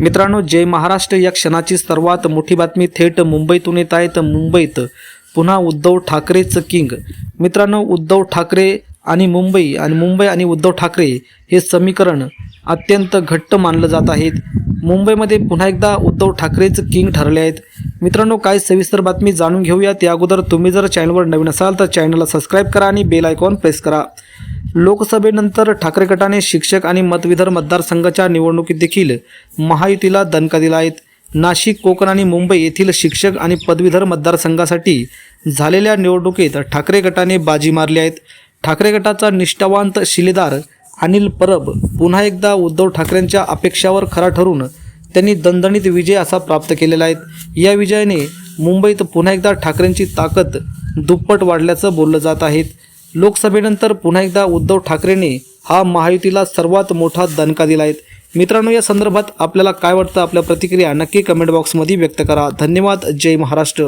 मित्रांनो जय महाराष्ट्र. या क्षणाची सर्वात मोठी बातमी थेट मुंबईतून येत आहे. तर मुंबईत पुन्हा उद्धव ठाकरेचं किंग. मित्रांनो उद्धव ठाकरे आणि मुंबई आणि मुंबई आणि उद्धव ठाकरे हे समीकरण अत्यंत घट्ट मानलं जात आहेत. मुंबईमध्ये पुन्हा एकदा उद्धव ठाकरेच किंग ठरले आहेत. मित्रांनो काय सविस्तर बातमी जाणून घेऊया त्या अगोदर तुम्ही जर चॅनलवर नवीन असाल तर चॅनलला सबस्क्राईब करा आणि बेल आयकॉन प्रेस करा. लोकसभेनंतर ठाकरे गटाने शिक्षक आणि मतविधर मतदारसंघाच्या निवडणुकीत देखील महायुतीला दणका दिला आहे. नाशिक कोकण आणि मुंबई येथील शिक्षक आणि पदवीधर मतदारसंघासाठी झालेल्या निवडणुकीत ठाकरे गटाने बाजी मारली आहेत. ठाकरे गटाचा निष्ठावांत शिलेदार अनिल परब पुन्हा एकदा उद्धव ठाकरेंच्या अपेक्षावर खरा ठरून त्यांनी दणदणीत विजय असा प्राप्त केलेला आहे. या विजयाने मुंबईत पुन्हा एकदा ठाकरेंची ताकद दुप्पट वाढल्याचं बोललं जात आहे. लोकसभेनंतर पुन्हा एकदा उद्धव ठाकरेंनी हा महायुतीला सर्वात मोठा दणका दिला आहे. मित्रांनो या संदर्भात आपल्याला काय वाटतं? आपल्या प्रतिक्रिया नक्की कमेंट बॉक्समध्ये व्यक्त करा. धन्यवाद. जय महाराष्ट्र.